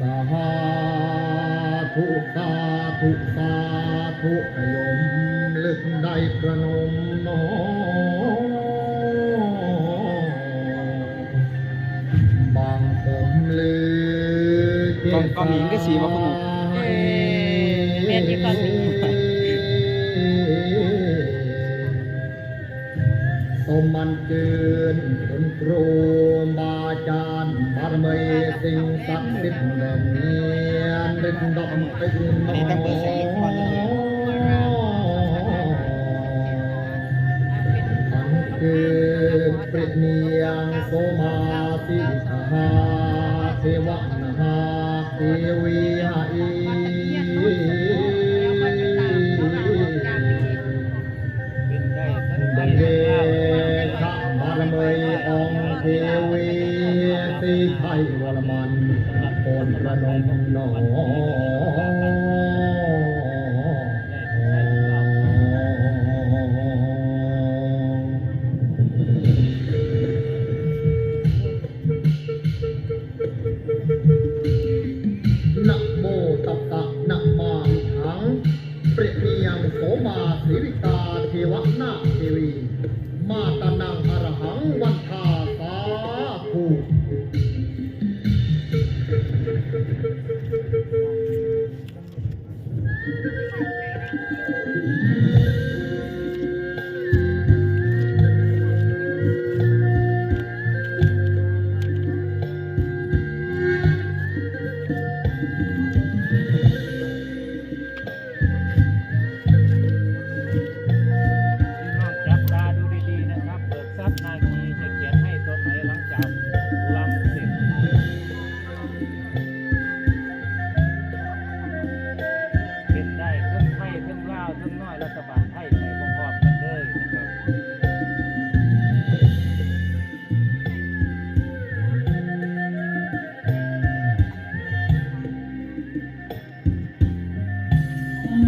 สาธุสาธุสาธุขยมลึกได้ประนมนบางผมลือก็มีก็สีมาคง ดักดิ์สิทธิ์แด่เนียนเป็นดอกเป็นน้นี่ต้องเปิดเสียงก่อนคือปริเนียงโสมาติหาเทวนาเทวีหาอี สีไทยวรมันโอนระนมหนอ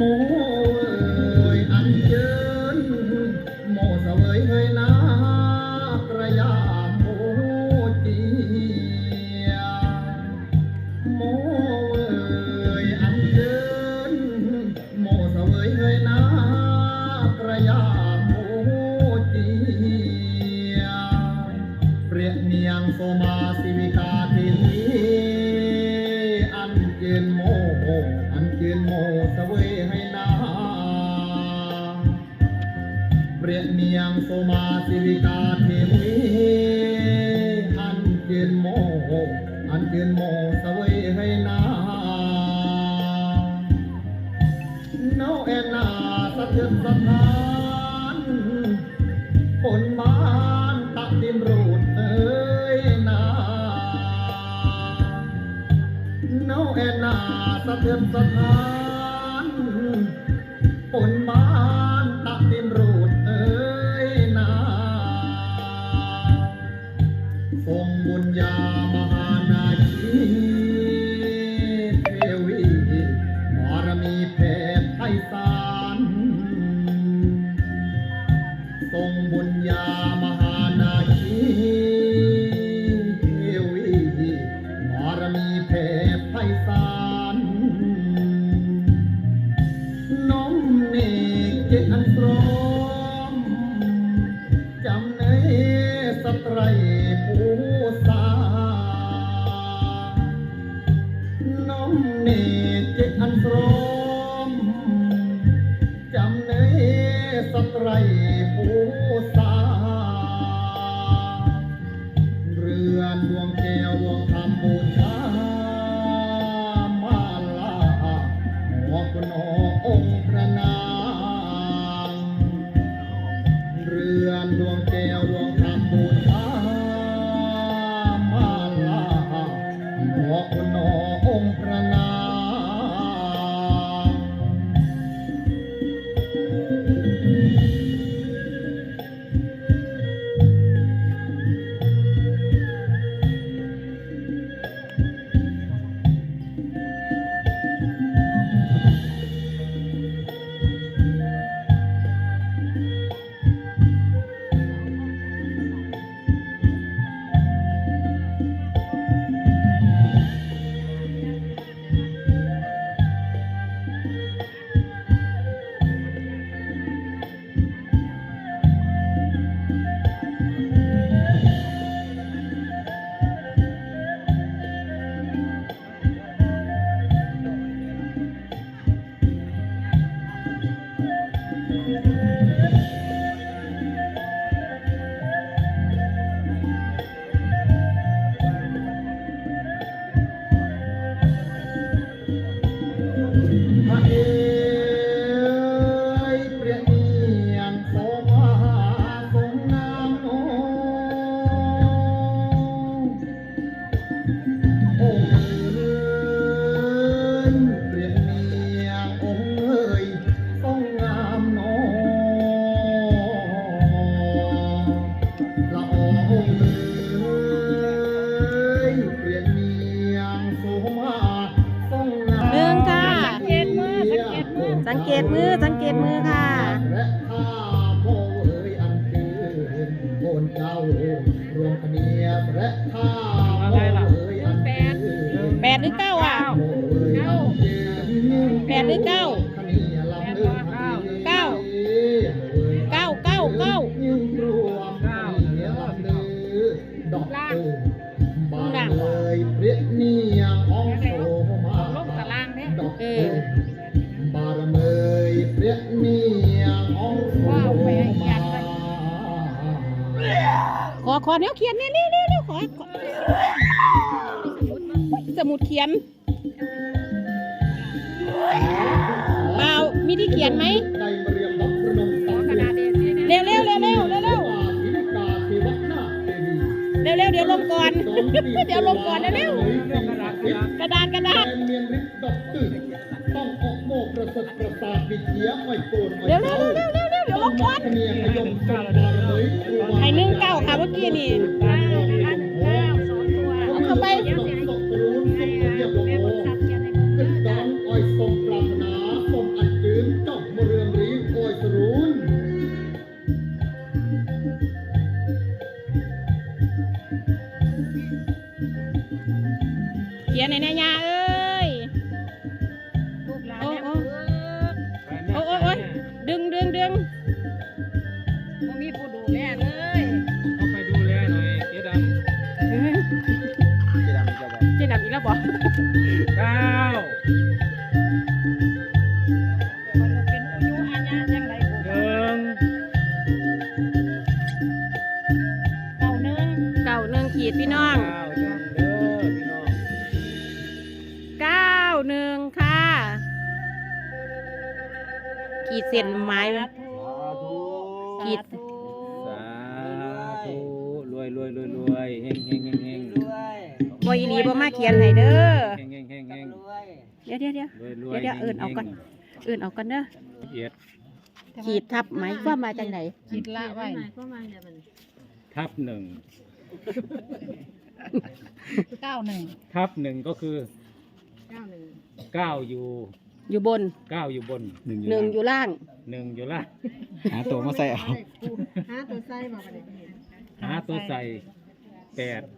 โมเอ่ยอันเชิญโมเสวยเฮยนากระยาโมจียโมเอ่ยอันเชิญโมเสวยเฮยนากระยาโมจียเปรียเนียงโสมาสิวิ สวยให้นาเนาแอนนาสะเทือนสะท้านฝนมานตะดินรูดเอ้ยนาเนาแอนนาสะเทือนสะท้าน เนตเจตอันพร้อมจำในสตรายผู้สาเรือนดวงแก้วดวงธรรมบูชามาลาหัวคุณองค์พระนางเรือนดวงแก้ว Amen. สังเกตมือสังเกตมือค่ะ ขอขอเนี้ยเขียนเนี่ยเร็วเร็วเร็วขอขอสมุดเขียนเปล่ามีที่เขียนไหมเร็วเร็วเร็วเร็วเร็วเร็วเทวนาเทวีเร็วเร็วเดี๋ยวลงก่อน เดี๋ยวลงก่อนเร็วเร็วเรื่องกระดาษกระดาษกระดาษกระดาษเมียนฤทธิ์ดอกตื่นต้องออกโมกประเริฐประสาทวิเทียอ้อยโกนอ้อยเร็วเร็ว เร็วเร็วเร็วเดี๋ยวลงก่อนเมียขยมสมบารเลยไอ้หนึ่งเก้าค่ะเมื่อกี้นี่เก้าพันเก้องตัวเอาเข้าไปเดี๋ยวเสียให้ตกรู้ แล้วบอกำเก้ามันบ่เป็นอายุอาญาจังไดบ่หนึ่งเก้าหนึ่งเก้าหนึ่งขีดพี่น้องเก้าหนึ่งเด้อพี่น้องเก้าหนึ่งค่ะ ขีดเส้นไม้ไว้ขีด สาธุรวยรวยรวยรวยเฮงเฮงเฮงเฮง บอยอีหลีบ่มาเขียนให้เด้อเฮงเฮงเฮงเฮงเดี๋ยวเดี๋ยวเดี๋ยวรวยรวยเดี๋ยวเดี๋ยวเอิ้นเอาก่อนเอื่นเอากันเด้อเอียดขีดทับไหมว่ามาจากไหนคิดละไว้ทับหนึ่งเก้าหนึ่งทับหนึ่งก็คือเก้าหนึ่งเก้าอยู่อยู่บนเก้าอยู่บนหนึ่งหนึ่งอยู่ล่างหนึ่งอยู่ล่างหาตัวมาใส่เอาหาตัวใส่บ่บัดนี้หาตัวใส่แปดอืม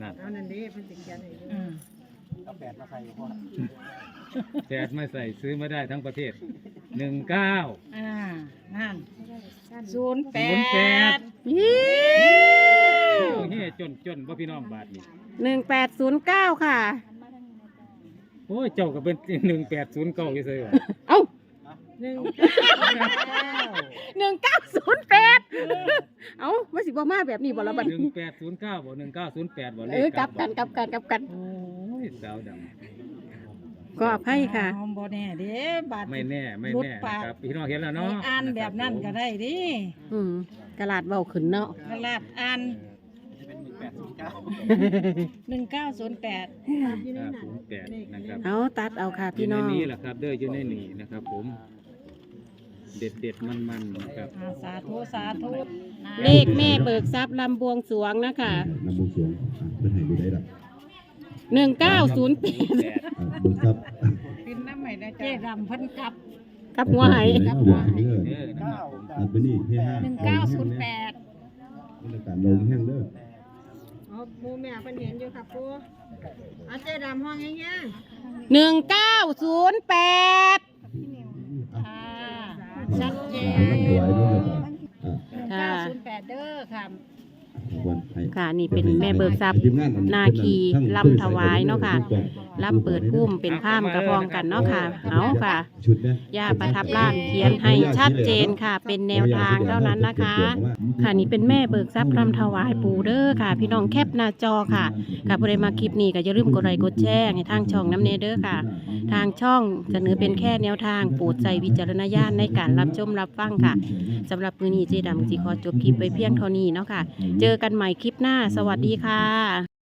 นั่นเอานั่นเด้เพิ่นสิเขียนให้ดูแปดไม่ใส่ซื้อไม่ได้ทั้งประเทศหนึ่งเก้า อ่านั่นศูนย์แปศูนย์แปดดยี่โอ้เฮ้จนจนว่าพี่น้องบาทนี่หนึ่งแปดศูนย์เก้าค่ะ โอ้ยเจ้าก็เป็นหนึ่งแปดศูนย์เก้าอยู่เลยเอ้า หนึ่งหนึ่งเก้าศูนย์แปดเอ้าว่าสิบ่มาแบบนี้บ่ละบัดหนึ่งแปดศูนย์เก้าบ่หนึ่งเก้าศูนย์แปดบ่เลเออกลับกันกลับกันกลับกัน โอ้ยสาวดก็อภัยค่ะหอมบ่แน่เด้บาดำไม่แน่ไม่หลุดแน่ปากนะครับพี่น้องเห็นแล้วเนาะอ่านแบบนั้นก็ได้ดิอืมกระลาดเบาขึ้นเนาะตลาดอ่านหนึ่งเก้าศูนย์แปดศูนย์แปดนะครับเอาตัดเอาค่ะอยู่พี่ในน้อง นี้แหละครับเด้ออยู่ในนี้นะครับผม เด็ดเด็ดมันมันๆนะครับอ่าสาธุ สาธุ เลขแม่เบิกทรัพย์ลำบวงสรวงนะคะนำบวงสรวงอะเพื่อนให้ดูได้ละหนึ่งเก้าศูนย์แปดแปดอะเบิ่งครับปินน้ำใหม่ได้เจ๊ดำเพิ่นกลับ กับหัวไหเด้อหวานเด้อเด้อนะครับผมอันเป็นนี่เฮฮาหนึ่งเก้าศูนย์แปดบรรยากาศลงแห้งเด้ออ๋อปูแม่เพิ่นเห็นอยู่ครับปูอาเจ๊ดำห้องแง่หนึ่งเก้าศูนย์แปดอะๆค่ะ ชัดเจอ่านน้ำถวายด้วยเลยค่ะค่ะอะเก้าศูนย์แปดเด้อค่ะรางวัลให้ค่ะนี่เป็นแม่เบิกทรัพย์ทีมงอันาคีลำถวายเนาะค่ะ รับเปิดพุ่มเป็นผ้ามกระพองกันเนาะค่ะเอาค่ะชุดนะย่าประทับร่างเขียนให้ชัดเจนค่ะ เป็นแนวทางเท่านั้นนะคะ ค่ะนี่เป็นแม่เบิกทรัพย์รำถวายปูเด้อค่ะ พี่น้องแคปหน้าจอค่ะค่ะผู้ใดมาคลิปนี้ก็อย่าลืมกดไลค์กดแชร์ให้ทางช่องน้ำเนเด้อค่ะ ทางช่องเสนอเป็นแค่แนวทางโปรดใจวิจารณญาณในการรับชมรับฟังค่ะสำหรับมือนี้เจดำจีขอจบคลิปไปเพียงเท่านี้เนาะค่ะ เจอกันใหม่คลิปหน้า สวัสดีค่ะ